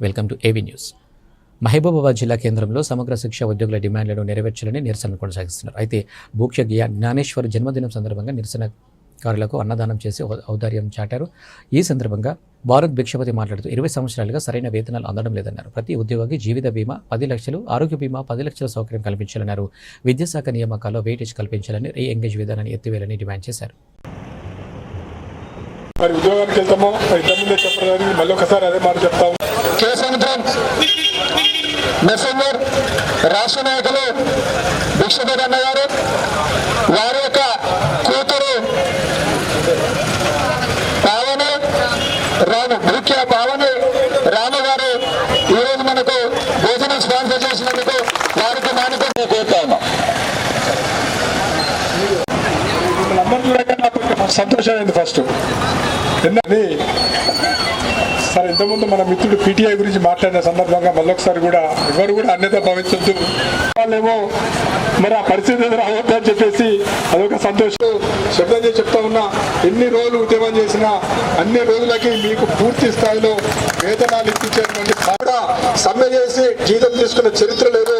Welcome to AV news. Mahabubabad జిల్లా కేంద్రంలో సమగ్ర శిక్ష ఉద్యోగుల డిమాండ్లను నెరవేర్చాలని నిరసనలు కొనసాగిస్తున్నారు. అయితే భూక్ష జ్ఞానేశ్వర్ జన్మదినం సందర్భంగా నిరసనకారులకు అన్నదానం చేసి ఔదార్యం చాటారు. ఈ సందర్భంగా భారత్ భిక్షపతి మాట్లాడుతూ ఇరవై సంవత్సరాలుగా సరైన వేతనాలు అందడం లేదన్నారు. ప్రతి ఉద్యోగికి జీవిత బీమా పది లక్షలు ఆరోగ్య బీమా పది లక్షల సౌకర్యం కల్పించాలన్నారు. విద్యాశాఖ నియామకాల్లో వెయిటేజ్ కల్పించాలని రీ ఎంగేజ్ విధానాన్ని ఎత్తివేయాలని డిమాండ్ చేశారు. మరి ఉద్యోగానికి వెళ్తామో ఇంతకుముందే చెప్పడానికి మళ్ళీ ఒకసారి అదే మాట చెప్తాము. కేసముద్రం మెసెంజర్ రాష్ట్ర నాయకులు భిక్షపతి గారు వారి యొక్క కూతురు పావని రాము ముఖ్య పావని రాము గారు ఈరోజు మనకు భోజనం స్పాన్సర్ చేసినందుకు వారికి మానుకొని కోరుతా సంతోషమైంది ఫస్ట్. ఎందుకని మరి ఇంతకుముందు మన మిత్రుడు పీటీఐ గురించి మాట్లాడిన సందర్భంగా మళ్ళొకసారి కూడా ఎవరు కూడా అన్యత భావించొద్దు. వాళ్ళేమో మరి ఆ పరిస్థితి రావద్దు అని చెప్పేసి అదొక సంతోషం. శబ్దం చేసి చెప్తా ఉన్నా ఎన్ని రోజులు ఉద్యమం చేసినా అన్ని రోజులకి మీకు పూర్తి స్థాయిలో వేతనాలు ఇప్పించేటువంటి సమ్మె చేసి జీతం తీసుకున్న చరిత్ర లేదు.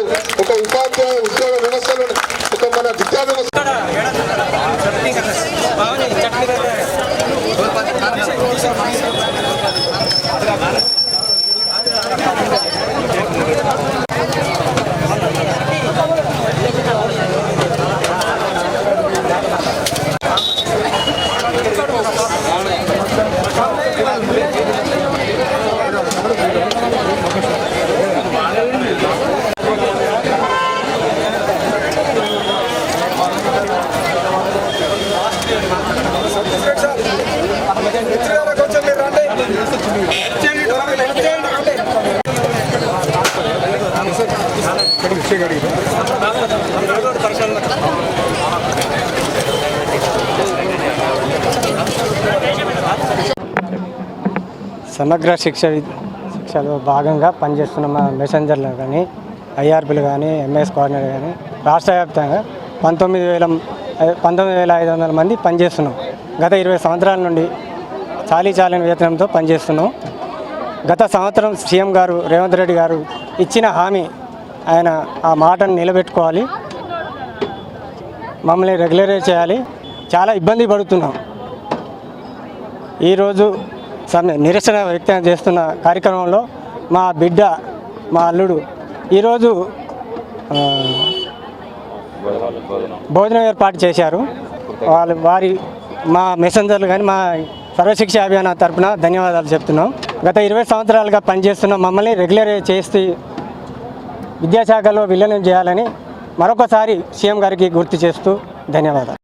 గడి సమగ్ర శిక్ష శిక్షలో భాగంగా పనిచేస్తున్న మా మెసెంజర్లు కానీ ఐఆర్పీలు కానీ ఎంఎస్ కోఆర్డినేటర్ కానీ రాష్ట్ర వ్యాప్తంగా పంతొమ్మిది వేల పంతొమ్మిది వేల ఐదు వందల మంది పనిచేస్తున్నాం. గత ఇరవై సంవత్సరాల నుండి చాలీ చాలని వేతనంతో పనిచేస్తున్నాం. గత సంవత్సరం సీఎం గారు రేవంత్ రెడ్డి గారు ఇచ్చిన హామీ ఆయన ఆ మాటను నిలబెట్టుకోవాలి. మమ్మల్ని రెగ్యులరైజ్ చేయాలి. చాలా ఇబ్బంది పడుతున్నాం. ఈరోజు నిరసన వ్యక్తం చేస్తున్న కార్యక్రమంలో మా బిడ్డ మా అల్లుడు ఈరోజు భోజనం ఏర్పాటు చేశారు. వాళ్ళు వారి మా మెసెంజర్లు కానీ మా సర్వశిక్ష అభియాన తరఫున ధన్యవాదాలు చెప్తున్నాం. గత ఇరవై సంవత్సరాలుగా పనిచేస్తున్న మమ్మల్ని రెగ్యులర్ చేసి విద్యాశాఖలో విలీనం చేయాలని మరొకసారి సీఎం గారికి గుర్తు చేస్తూ ధన్యవాదాలు.